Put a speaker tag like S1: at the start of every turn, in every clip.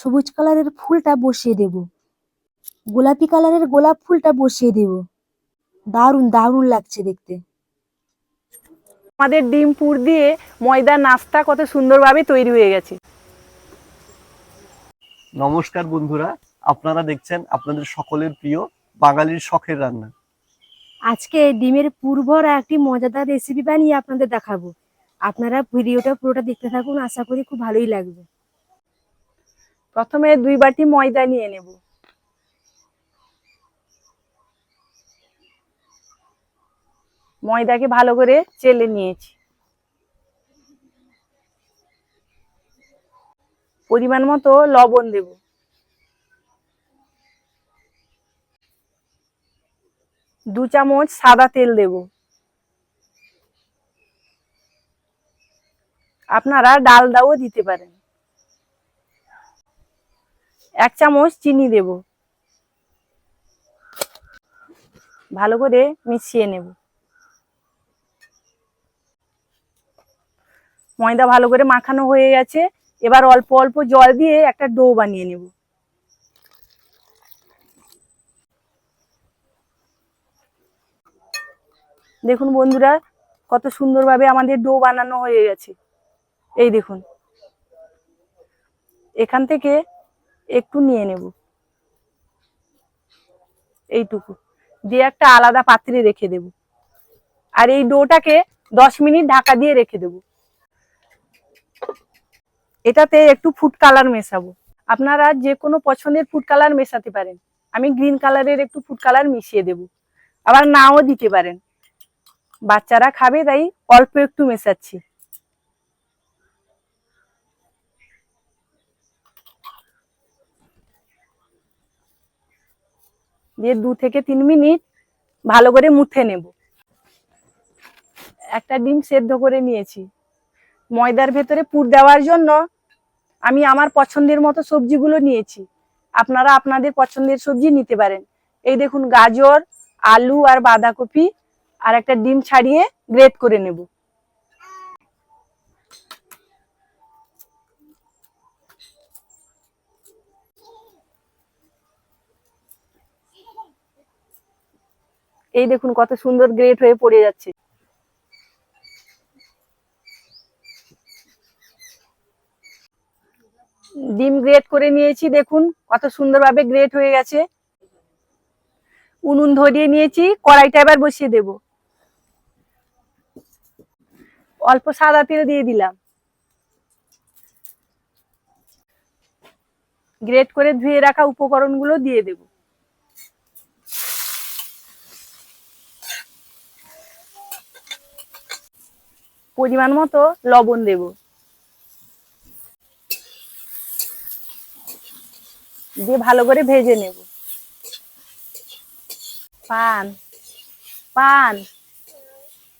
S1: সবুজ কালারের ফুলটা বসিয়ে দেব। গোলাপি কালারের গোলাপ ফুলটা বসিয়ে দেব। দারুণ দারুণ লাগছে দেখতে।
S2: আমাদের ডিম পুর দিয়ে ময়দা নাস্তা কত সুন্দরভাবে তৈরি হয়ে গেছে।
S3: নমস্কার বন্ধুরা আপনারা দেখছেন আপনাদের সকলের প্রিয় বাঙালির শখের রান্না।
S1: আজকে ডিমের পুরভরা একটি মজাদার রেসিপি বানিয়ে আপনাদের দেখাবো। আপনারা ভিডিওটা পুরোটা দেখতে থাকুন আশা করি খুব ভালোই লাগবে।
S2: প্রথমে দুই বাটি ময়দা নিয়ে নেব। ময়দাকে ভালো করে চেলে নিয়েছি। পরিমাণ মতো লবণ দেব। দু চামচ সাদা তেল দেব। আপনারা ডালদাও দিতে পারেন। এক চামচ চিনি দেব। ভালো করে মিশিয়ে নেব। ময়দা ভালো করে মাখানো হয়ে গেছে। এবার অল্প অল্প জল দিয়ে একটা ডো বানিয়ে নেব। দেখুন বন্ধুরা, কত সুন্দরভাবে আমাদের ডো বানানো হয়ে গেছে। এই দেখুন। এখান থেকে একটু নিয়ে নেব। এইটুকু। দিয়ে একটা আলাদা পাত্রে রেখে দেব। আর এই ডোটাকে দশ মিনিট ঢাকা দিয়ে রেখে দেব। এটাতে একটু ফুড কালার মেশাবো। আপনারা যে কোনো পছন্দের ফুড কালার মেশাতে পারেন। আমি গ্রিন কালারের একটু ফুড কালার মিশিয়ে দেব। আবার নাও দিতে পারেন। বাচ্চারা খাবে, তাই অল্প একটু মেশাচ্ছি। দিয়ে দু থেকে তিন মিনিট ভালো করে মুথে নেব। একটা ডিম সেদ্ধ করে নিয়েছি। ময়দার ভেতরে পুর দেওয়ার জন্য আমি আমার পছন্দের মতো সবজিগুলো নিয়েছি। আপনারা আপনাদের পছন্দের সবজি নিতে পারেন। এই দেখুন গাজর, আলু আর বাঁধাকপি আর একটা ডিম ছাড়িয়ে গ্রেট করে নেব। এই দেখুন কত সুন্দর গ্রেট হয়ে পড়ে যাচ্ছে। ডিম গ্রেট করে নিয়েছি, দেখুন কত সুন্দরভাবে গ্রেট হয়ে গেছে। উনুন ধরিয়ে নিয়েছি, কড়াইটা এবার বসিয়ে দেব। অল্প সাদা তেল দিয়ে দিলাম। গ্রেট করে ধুয়ে রাখা উপকরণগুলো দিয়ে দেব। পরিমাণ মতো লবণ দেব। দিয়ে ভালো করে ভেজে নেব। পান পান।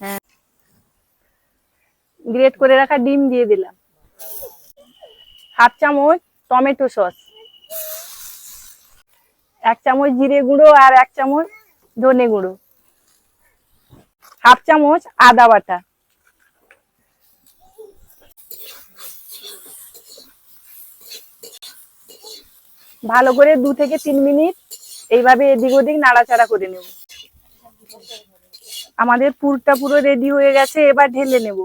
S2: হ্যাঁ। গ্রেট করে রাখা ডিম দিয়ে দিলাম। হাফ চামচ টমেটো সস। এক চামচ জিরে গুঁড়ো আর এক চামচ ধনে গুঁড়ো। হাফ চামচ আদা বাটা। ভালো করে দু থেকে তিন মিনিট এইভাবে এদিক ওদিক নাড়াচাড়া করে নেব। আমাদের পুরটা পুরো রেডি হয়ে গেছে, এবার ঢেলে নেব।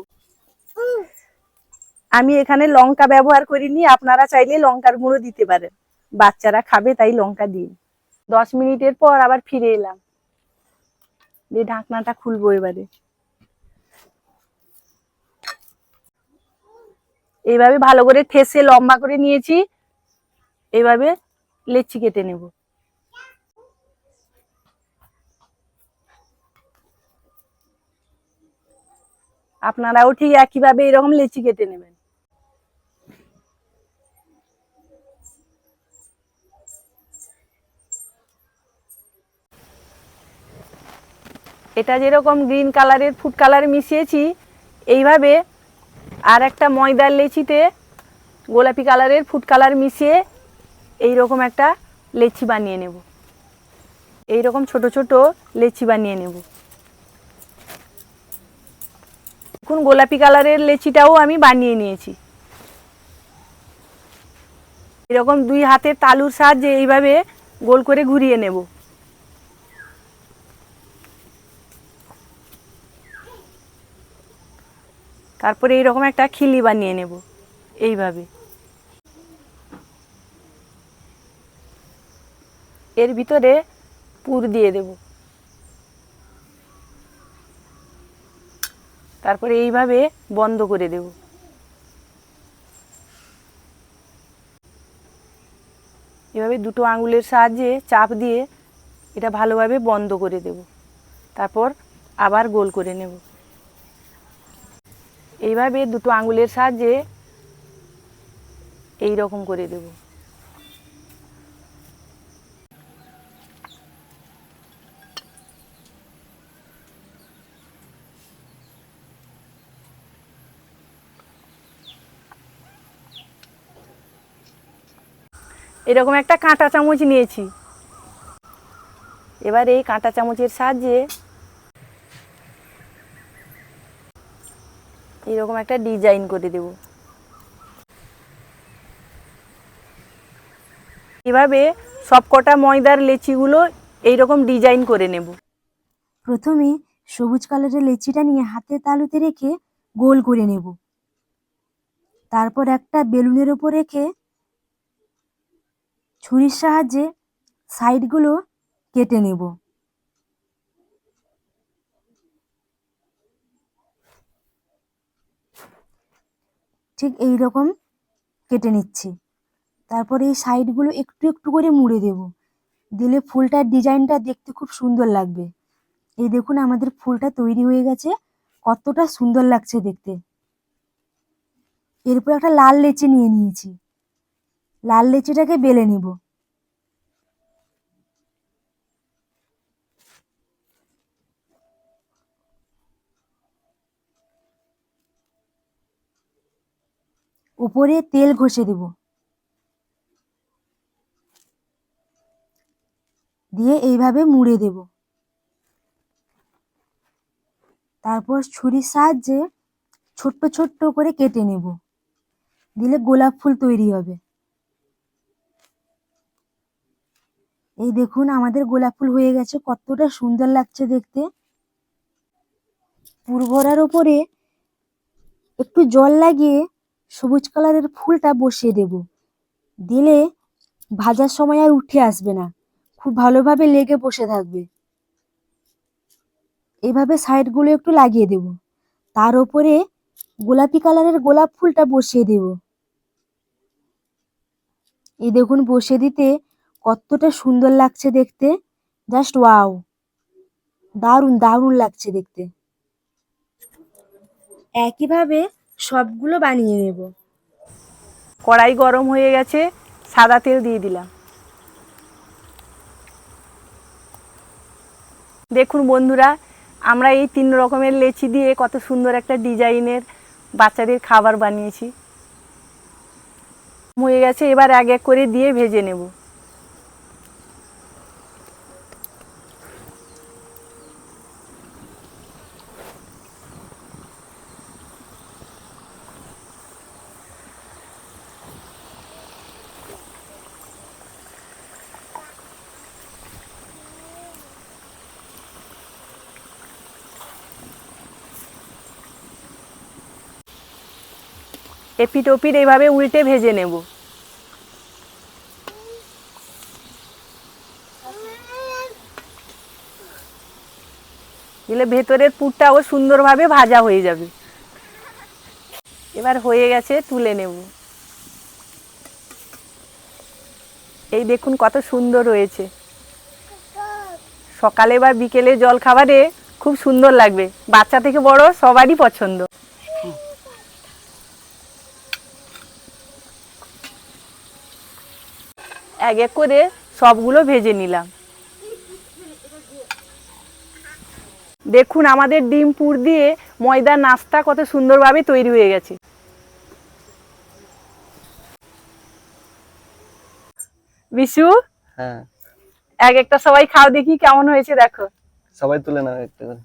S2: আমি এখানে লঙ্কা ব্যবহার করিনি, আপনারা চাইলে লঙ্কার গুঁড়ো দিতে পারেন। বাচ্চারা খাবে, তাই লঙ্কা দিন। দশ মিনিটের পর আবার ফিরে এলাম। দিয়ে ঢাকনাটা খুলবো এবারে। এইভাবে ভালো করে ঠেসে লম্বা করে নিয়েছি। এইভাবে লেচি কেটে নেব। আপনারাও ঠিক একইভাবে এরকম লেচি কেটে নেবেন। এটা যেরকম গ্রিন কালারের, ফুড কালার মিশিয়েছি, এইভাবে আর একটা ময়দার লেচিতে গোলাপি কালারের, ফুড কালার মিশিয়ে এই রকম একটা লেচি বানিয়ে নেব। এই রকম ছোট ছোট লেচি বানিয়ে নেব। দেখুন, গোলাপি কালারের লেচিটাও আমি বানিয়ে নিয়েছি। এরকম দুই হাতের তালুর সাহায্যে এইভাবে গোল করে ঘুরিয়ে নেব। তারপরে এইরকম একটা খিলি বানিয়ে নেব, এইভাবে। এর ভিতরে পুর দিয়ে দেব। তারপরে এইভাবে বন্ধ করে দেব। এভাবে দুটো আঙুলের সাহায্যে চাপ দিয়ে এটা ভালোভাবে বন্ধ করে দেব। তারপর আবার গোল করে নেব। এইভাবে দুটো আঙুলের সাহায্যে এই রকম করে দেব। এরকম একটা কাঁটা চামচ নিয়েছি। এবার এই কাঁটা চামচের সাহায্যে এরকম একটা ডিজাইন করে দেব। এভাবে সবকটা ময়দার লেচিগুলো এইরকম ডিজাইন করে নেব।
S1: প্রথমে সবুজ কালারের লেচিটা নিয়ে হাতে তালুতে রেখে গোল করে নেব। তারপর একটা বেলুনের উপর রেখে ছুরির সাহায্যে সাইডগুলো কেটে নেব। ঠিক এই রকম কেটে নিচ্ছি। তারপর এই সাইডগুলো একটু একটু করে মুড়ে দেব। দিলে ফুলটার ডিজাইনটা দেখতে খুব সুন্দর লাগবে। এই দেখুন আমাদের ফুলটা তৈরি হয়ে গেছে। কতটা সুন্দর লাগছে দেখতে। এরপর একটা লাল লেচি নিয়ে নিয়েছি। লাল লিচিটাকে বেলে নিব। উপরে তেল ঘষে দেব। দিয়ে এইভাবে মুড়ে দেব। তারপর ছুরির সাহায্যে ছোট্ট ছোট্ট করে কেটে নেব। দিলে গোলাপ ফুল তৈরি হবে। এই দেখুন, আমাদের গোলাপ ফুল হয়ে গেছে। কতটা সুন্দর লাগছে দেখতে। পুরভরার ওপরে একটু জল লাগিয়ে সবুজ কালারের ফুলটা বসিয়ে দেব। দিলে ভাজার সময় আর উঠে আসবে না। খুব ভালোভাবে লেগে বসে থাকবে। এভাবে সাইডগুলো একটু লাগিয়ে দেব। তার ওপরে গোলাপি কালারের গোলাপ ফুলটা বসিয়ে দেব। এই দেখুন, বসিয়ে দিতে কতটা সুন্দর লাগছে দেখতে। জাস্ট ওয়াও দারুণ দারুণ লাগছে দেখতে। একইভাবে সবগুলো বানিয়ে নেব।
S2: কড়াই গরম হয়ে গেছে, সাদা তেল দিয়ে দিলাম। দেখুন বন্ধুরা, আমরা এই তিন রকমের লেচি দিয়ে কত সুন্দর একটা ডিজাইনের বাচ্চাদের খাবার বানিয়েছি। হয়ে গেছে, এবার এক এক করে দিয়ে ভেজে নেব। এপিট ওপিট এইভাবে উল্টে ভেজে নেব। দিলে ভেতরের পুরটাও সুন্দরভাবে ভাজা হয়ে যাবে। এবার হয়ে গেছে তুলে নেব। এই দেখুন কত সুন্দর হয়েছে। সকালে বা বিকেলে জল খাবারে খুব সুন্দর লাগবে। বাচ্চা থেকে বড় সবারই পছন্দ। এক এক করে সবগুলো ভেজে নিলাম। দেখুন আমাদের ডিম পুর দিয়ে ময়দার নাস্তা কত সুন্দরভাবে তৈরি হয়ে গেছে। বিশু
S3: হ্যাঁ।
S2: এক একটা সবাই খাও দেখি কেমন হয়েছে দেখো।
S3: সবাই তুলে নাও একটা করে।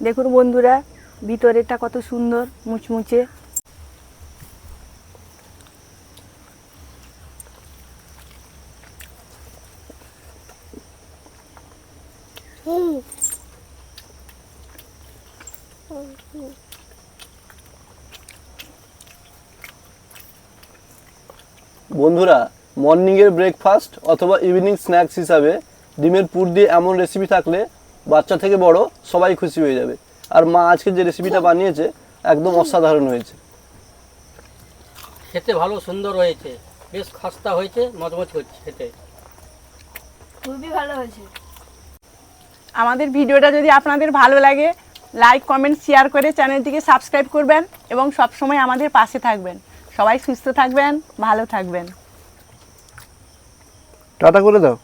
S2: দেখুন বন্ধুরা ভিতরেটা কত সুন্দর মুচমুচে।
S3: বন্ধুরা মর্নিংয়ের ব্রেকফাস্ট অথবা ইভিনিং স্ন্যাক্স হিসাবে ডিমের পুর দিয়ে এমন রেসিপি থাকলে বাচ্চা থেকে বড় সবাই খুশি হয়ে যাবে। আর মা আজকে যে রেসিপিটা বানিয়েছে একদম অসাধারণ হয়েছে।
S4: খেতে ভালো সুন্দর হয়েছে। বেশ খাস্তা হয়েছে মজমজ হচ্ছে খেতে। খুবই ভালো হয়েছে।
S2: আমাদের ভিডিওটা যদি আপনাদের ভালো লাগে লাইক কমেন্ট শেয়ার করে চ্যানেলটিকে সাবস্ক্রাইব করবেন এবং সবসময় আমাদের পাশে থাকবেন। সবাই সুস্থ থাকবেন ভালো থাকবেন।
S3: টাটা করে দাও।